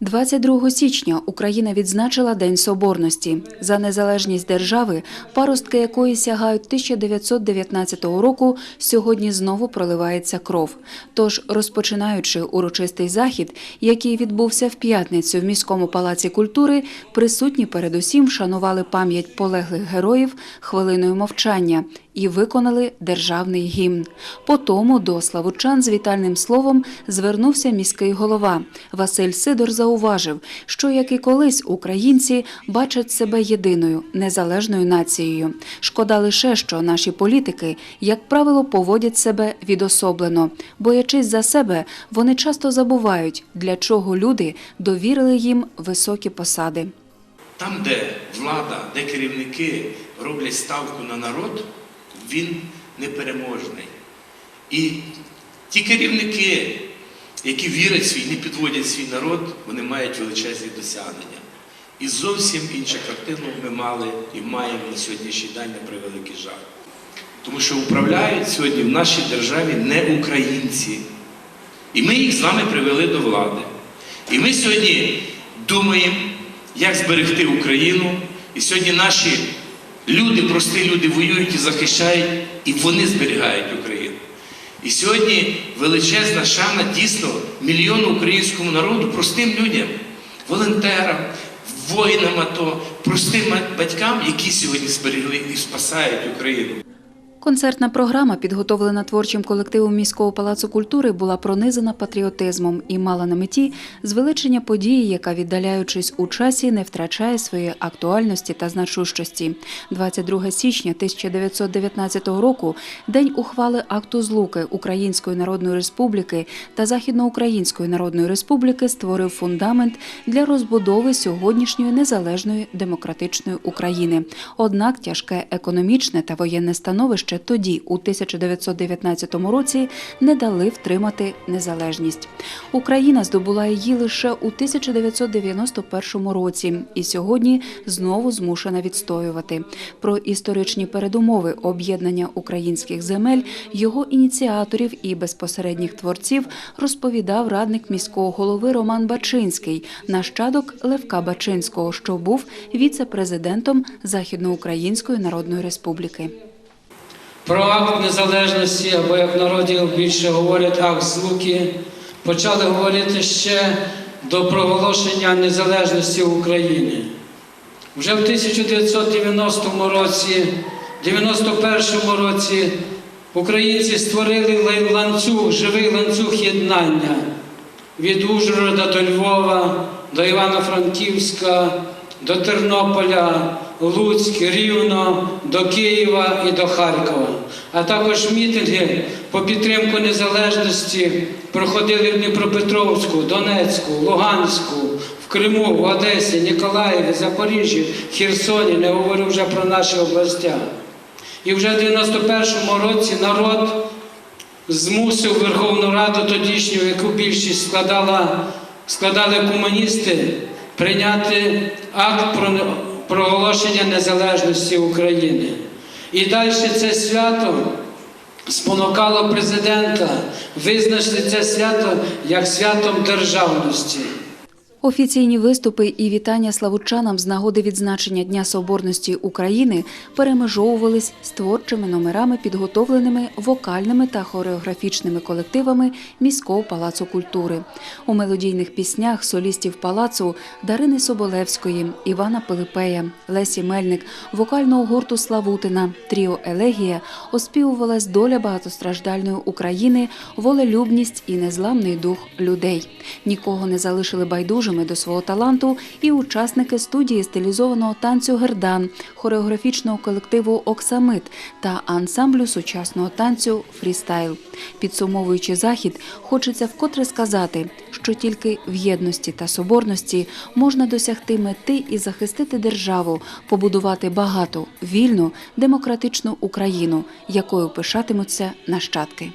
22 січня Україна відзначила День Соборності. За незалежність держави, паростки якої сягають 1919 року, сьогодні знову проливається кров. Тож, розпочинаючи урочистий захід, який відбувся в п'ятницю в міському палаці культури, присутні передусім вшанували пам'ять полеглих героїв хвилиною мовчання і виконали державний гімн. Потому до славучан з вітальним словом звернувся міський голова. Василь Сидор зауважив, що як і колись українці бачать себе єдиною незалежною нацією. Шкода лише, що наші політики, як правило, поводять себе відособлено. Боячись за себе, вони часто забувають, для чого люди довірили їм високі посади. Там, де влада, де керівники роблять ставку на народ, він непереможний. І ті керівники, які вірять свій, не підводять свій народ, вони мають величезні досягнення. І зовсім іншу картину ми мали і маємо на сьогоднішній день на превеликий жаль. Тому що управляють сьогодні в нашій державі не українці. І ми їх з вами привели до влади. І ми сьогодні думаємо, як зберегти Україну. І сьогодні наші люди, прості люди, воюють і захищають, і вони зберігають Україну. І сьогодні величезна шана дійсно мільйону українському народу, простим людям, волонтерам, воїнам АТО, простим батькам, які сьогодні зберегли і спасають Україну. Концертна програма, підготовлена творчим колективом міського палацу культури, була пронизана патріотизмом і мала на меті звеличення події, яка, віддаляючись у часі, не втрачає своєї актуальності та значущості. 22 січня 1919 року день ухвали акту злуки Української Народної Республіки та Західноукраїнської Народної Республіки створив фундамент для розбудови сьогоднішньої незалежної демократичної України. Однак тяжке економічне та воєнне становище тоді, у 1919 році, не дали втримати незалежність. Україна здобула її лише у 1991 році і сьогодні знову змушена відстоювати. Про історичні передумови об'єднання українських земель, його ініціаторів і безпосередніх творців розповідав радник міського голови Роман Бачинський, нащадок Левка Бачинського, що був віце-президентом Західноукраїнської Народної Республіки. Про акт незалежності, або як в народі більше говорять акт злуки, почали говорити ще до проголошення незалежності України. Вже в 1990 році, 91 році українці створили ланцюг, живий ланцюг єднання від Ужгорода до Львова, до Івано-Франківська, до Тернополя, Луцьк, Рівно, до Києва і до Харкова. А також мітинги по підтримку незалежності проходили в Дніпропетровську, Донецьку, Луганську, в Криму, в Одесі, Ніколаєві, Запоріжжі, Херсоні, не говорю вже про наші областя. І вже в 91-му році народ змусив Верховну Раду тодішню, яку більшість складала, складали комуністи, прийняти акт про проголошення незалежності України. І далі це свято спонукало президента визначити це свято як святом державності. Офіційні виступи і вітання славучанам з нагоди відзначення Дня Соборності України перемежовувались з творчими номерами, підготовленими вокальними та хореографічними колективами міського палацу культури. У мелодійних піснях солістів палацу Дарини Соболевської, Івана Пилипея, Лесі Мельник, вокального гурту Славутина, Тріо Елегія оспівувалась доля багатостраждальної України, волелюбність і незламний дух людей. Нікого не залишили байдужими до свого таланту і учасники студії стилізованого танцю Гердан, хореографічного колективу Оксамит та ансамблю сучасного танцю Фрістайл. Підсумовуючи захід, хочеться вкотре сказати, що тільки в єдності та соборності можна досягти мети і захистити державу, побудувати багату, вільну, демократичну Україну, якою пишатимуться нащадки.